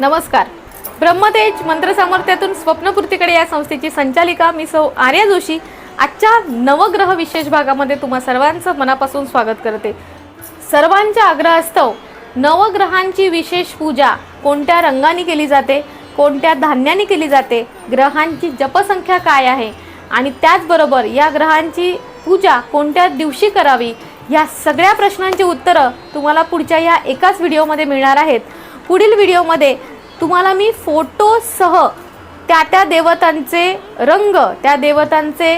नमस्कार. ब्रह्मतेज मंत्रसामर्थ्यातून स्वप्नपूर्तीकडे या संस्थेची संचालिका मी सौ आर्या जोशी. आजच्या नवग्रह विशेष भागामध्ये तुम्हा सर्वांचं मनापासून स्वागत करते. सर्वांच्या आग्रहास्तव नवग्रहांची विशेष पूजा कोणत्या रंगाने केली जाते कोणत्या धान्याने केली जाते ग्रहांची जपसंख्या काय आहे आणि त्याचबरोबर या ग्रहांची पूजा कोणत्या दिवशी करावी या सगळ्या प्रश्नांची उत्तरं तुम्हाला पुढच्या या एकाच व्हिडिओमध्ये मिळणार आहेत. पुढील व्हिडिओमध्ये तुम्हाला मी फोटोसह त्या त्या देवतांचे रंग त्या देवतांचे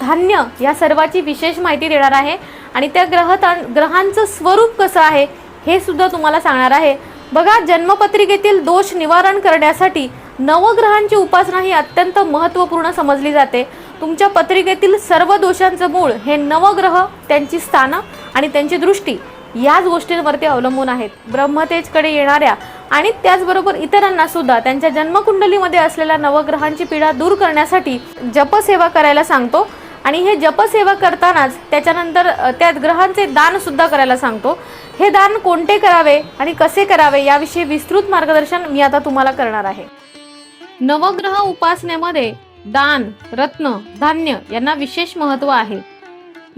धान्य या सर्वाची विशेष माहिती देणार आहे. आणि त्या ग्रहता ग्रहांचं स्वरूप कसं आहे हे सुद्धा तुम्हाला सांगणार आहे. बघा जन्मपत्रिकेतील दोष निवारण करण्यासाठी नवग्रहांची उपासना ही अत्यंत महत्त्वपूर्ण समजली जाते. तुमच्या पत्रिकेतील सर्व दोषांचं मूळ हे नवग्रह त्यांची स्थानं आणि त्यांची दृष्टी याच गोष्टींवरती अवलंबून आहेत. ब्रह्मतेजकडे येणाऱ्या आणि त्याचबरोबर इतरांना सुद्धा त्यांच्या जन्मकुंडलीमध्ये असलेल्या नवग्रहांची पीडा दूर करण्यासाठी जपसेवा करायला सांगतो. आणि हे जपसेवा करतानाच त्याच्यानंतर त्या ग्रहांचे दान सुद्धा करायला सांगतो. हे दान कोणते करावे आणि कसे करावे याविषयी विस्तृत मार्गदर्शन मी आता तुम्हाला करणार आहे. नवग्रह उपासनेमध्ये दान रत्न धान्य यांना विशेष महत्त्व आहे.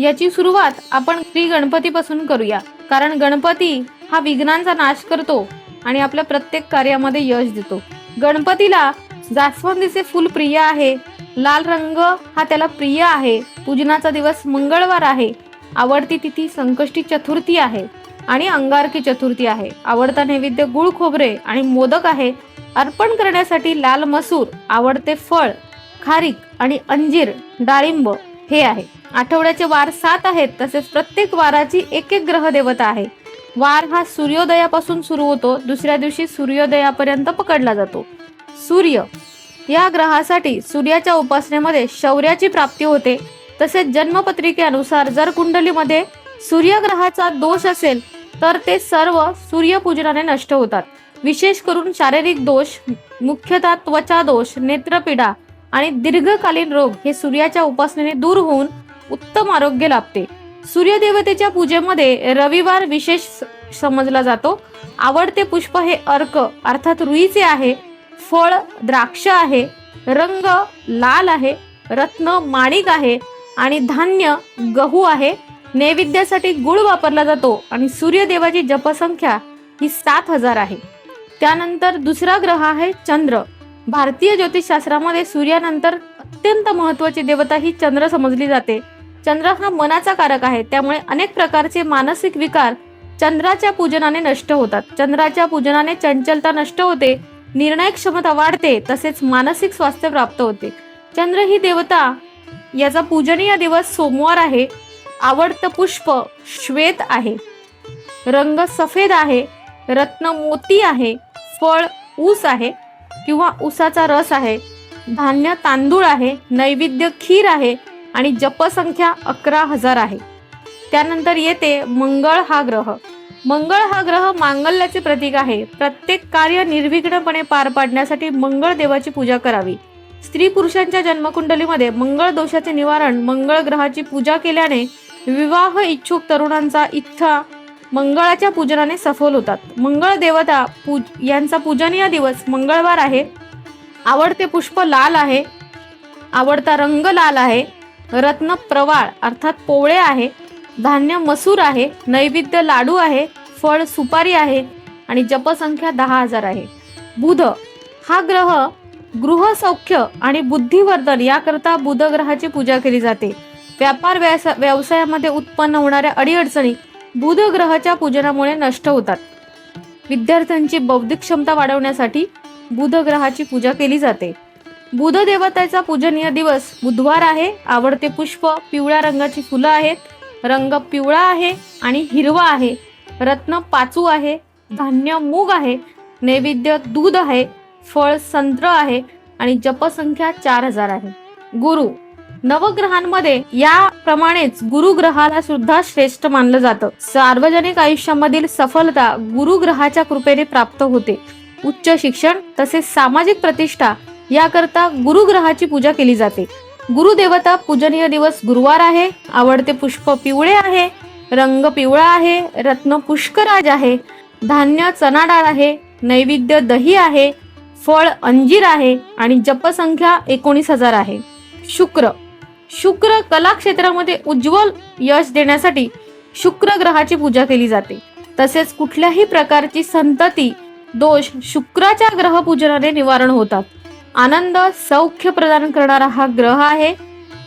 याची सुरुवात आपण श्री गणपतीपासून करूया. कारण गणपती हा विघ्नांचा नाश करतो आणि आपल्या प्रत्येक कार्यामध्ये यश देतो. गणपतीला जास्वंदीचे फुल प्रिय आहे. लाल रंग हा त्याला प्रिय आहे. पूजनाचा दिवस मंगळवार आहे. आवडती तिथी संकष्टी चतुर्थी आहे. आणि अंगारकी चतुर्थी आहे. आवडता नैवेद्य गुळ खोबरे आणि मोदक आहे. अर्पण करण्यासाठी लाल मसूर आवडते फळ खारीक आणि अंजीर डाळिंब हे आहे. आठवड्याचे वार सात आहेत तसेच प्रत्येक वाराची एक एक ग्रहदेवता आहे. वार हा सूर्योदयापासून सुरू होतो दुसऱ्या दिवशी सूर्योदयापर्यंत पकडला जातो. सूर्य या ग्रहासाठी सूर्याच्या उपासनेमध्ये शौर्याची प्राप्ती होते. तसेच जन्मपत्रिकेनुसार जर कुंडलीमध्ये सूर्यग्रहाचा दोष असेल तर ते सर्व सूर्यपूजनाने नष्ट होतात. विशेष करून शारीरिक दोष मुख्यतः त्वचा दोष नेत्रपीडा आणि दीर्घकालीन रोग हे सूर्याच्या उपासनेने दूर होऊन उत्तम आरोग्य लाभते. सूर्यदेवतेच्या पूजेमध्ये रविवार विशेष स- समजला जातो. आवडते पुष्प हे अर्क अर्थात रुईचे आहे फळ द्राक्ष आहे रंग लाल आहे रत्न माणिक आहे आणि धान्य गहू आहे. नैवेद्यासाठी गुळ वापरला जातो आणि सूर्यदेवाची जपसंख्या ही सात हजार आहे. त्यानंतर दुसरा ग्रह आहे चंद्र. भारतीय ज्योतिषशास्त्रामध्ये सूर्यानंतर अत्यंत महत्वाची देवता ही चंद्र समजली जाते. चंद्र हा मनाचा कारक आहे त्यामुळे अनेक प्रकारचे मानसिक विकार चंद्राच्या पूजनाने नष्ट होतात. चंद्राच्या पूजनाने चंचलता नष्ट होते निर्णय क्षमता वाढते तसेच मानसिक स्वास्थ्य प्राप्त होते. चंद्र ही देवता याचा पूजनीय दिवस सोमवार आहे आवडतं पुष्प श्वेत आहे. रंग सफेद आहे रत्न मोती आहे फळ ऊस आहे. किंवा ऊसाचा रस आहे धान्य तांदूळ आहे नैवेद्य खीर आहे आणि जपसंख्या अकरा हजार आहे. त्यानंतर येते मंगळ हा ग्रह. मंगळ हा ग्रह मांगल्याचे प्रतीक आहे. प्रत्येक कार्य निर्विघ्नपणे पार पाडण्यासाठी मंगळ देवाची पूजा करावी. स्त्री पुरुषांच्या जन्मकुंडलीमध्ये मंगळ दोषाचे निवारण मंगळ ग्रहाची पूजा केल्याने विवाह इच्छुक तरुणांचा इच्छा मंगळाच्या पूजनाने सफल होतात. मंगळ देवता पूज यांचा पूजनीय दिवस मंगळवार आहे. आवडते पुष्प लाल आहे. आवडता रंग लाल आहे. रत्न प्रवाळ अर्थात पोवळे आहे. धान्य मसूर आहे. नैवेद्य लाडू आहे. फळ सुपारी आहे. आणि जपसंख्या दहा हजार आहे. बुध हा ग्रह गृहसौख्य आणि बुद्धिवर्धन याकरता बुध ग्रहाची पूजा केली जाते. व्यापार व्यवसा व्यवसायामध्ये उत्पन्न होणाऱ्या अडीअडचणी बुध ग्रहाच्या पूजनामुळे नष्ट होतात. विद्यार्थ्यांची बौद्धिक क्षमता वाढवण्यासाठी बुध ग्रहाची पूजा केली जाते. बुध देवतेचा पूजनीय दिवस बुधवार आहे. आवडते पुष्प पिवळ्या रंगाची फुलं आहेत. रंग पिवळा आहे आणि हिरवा आहे. रत्न पाचू आहे. धान्य मूग आहे. नैवेद्य दूध आहे. फळ संत्र आहे आणि जपसंख्या चार हजार आहे. गुरु नवग्रहांमध्ये याप्रमाणेच गुरुग्रहाला सुद्धा श्रेष्ठ मानलं जातं. सार्वजनिक आयुष्यामधील सफलता गुरुग्रहाच्या कृपेने प्राप्त होते. उच्च शिक्षण तसेच सामाजिक प्रतिष्ठा याकरता गुरुग्रहाची पूजा केली जाते. गुरुदेवता पूजनीय दिवस गुरुवार आहे आवडते पुष्प पिवळे आहे रंग पिवळा आहे रत्न पुष्कराज आहे धान्य चना डाळ आहे नैवेद्य दही आहे फळ अंजीर आहे आणि जपसंख्या एकोणीस हजार आहे. शुक्र शुक्र कला क्षेत्रामध्ये उज्ज्वल यश देण्यासाठी शुक्र ग्रहाची पूजा केली जाते. तसेच कुठल्याही प्रकारची संतती दोष शुक्राच्या ग्रहपूजनाने निवारण होतात. आनंद सौख्य प्रदान करणारा हा ग्रह आहे.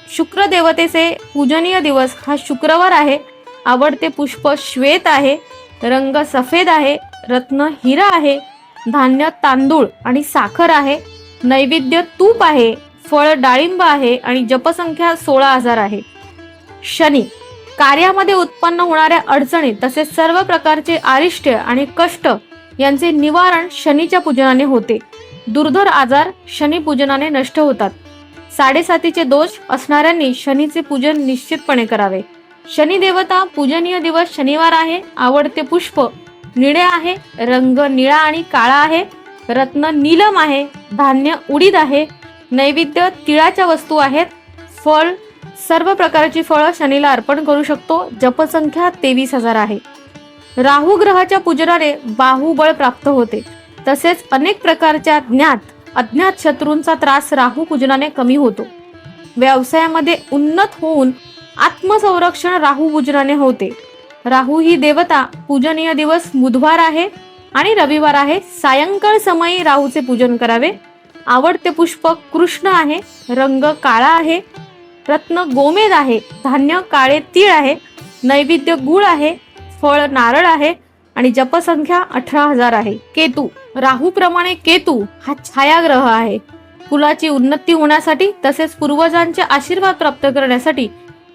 शुक्र देवतेचे पूजनीय दिवस हा शुक्रवार आहे. आवडते पुष्प श्वेत आहे. रंग सफेद आहे. रत्न हिरा आहे. धान्य तांदूळ आणि साखर आहे. नैवेद्य तूप आहे. फळ डाळिंब आहे आणि जपसंख्या सोळा हजार आहे. शनी कार्यामध्ये उत्पन्न होणाऱ्या अडचणी तसेच सर्व प्रकारचे आरिष्ट्य आणि कष्ट यांचे निवारण शनीच्या पूजनाने होते. दुर्धर आजार शनी पूजनाने नष्ट होतात. साडेसातीचे दोष असणाऱ्यांनी शनीचे पूजन निश्चितपणे करावे. शनी देवता पूजनीय दिवस शनिवार आहे आवडते पुष्प निळे आहे रंग निळा आणि काळा आहे रत्न नीलम आहे धान्य उडीद आहे नैवेद्य तिळाच्या वस्तू आहेत. फळ सर्व प्रकारची फळं शनीला अर्पण करू शकतो. जपसंख्या तेवीस हजार आहे. राहू ग्रहाच्या पूजनाने बाहुबळ प्राप्त होते. तसेच अनेक प्रकारच्या ज्ञात अज्ञात शत्रूंचा त्रास राहू पूजनाने कमी होतो. व्यवसायामध्ये उन्नत होऊन आत्मसंरक्षण राहू पूजनाने होते. राहू ही देवता पूजनीय दिवस बुधवार आहे आणि रविवार आहे. सायंकाळ समयी राहूचे पूजन करावे. आवडते पुष्प कृष्ण आहे रंग काळा आहे रत्न गोमेद आहे धान्य काळे तीळ आहे नैवेद्य गुळ आहे फळ नारळ आहे आणि जपसंख्या अठरा हजार आहे. केतू राहूप्रमाणे केतू हा छायाग्रह आहे. कुलाची उन्नती होण्यासाठी तसेच पूर्वजांचे आशीर्वाद प्राप्त करण्यासाठी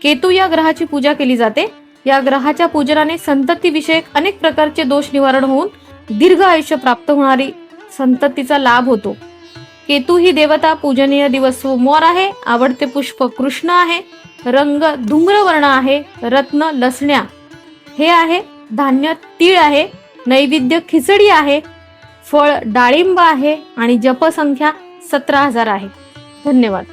केतू या ग्रहाची पूजा केली जाते. या ग्रहाच्या पूजनाने संतती विषयक अनेक प्रकारचे दोष निवारण होऊन दीर्घ आयुष्य प्राप्त होणारी संततीचा लाभ होतो. केतू ही देवता पूजनीय दिवस सोमवार आहे. आवडते पुष्प कृष्ण आहे. रंग धुम्रवर्ण आहे. रत्न लसण्या. हे आहे. धान्य तीळ आहे. नैवेद्य खिचडी आहे. फळ डाळिंब आहे. आणि जपसंख्या सतरा हजार आहे. धन्यवाद.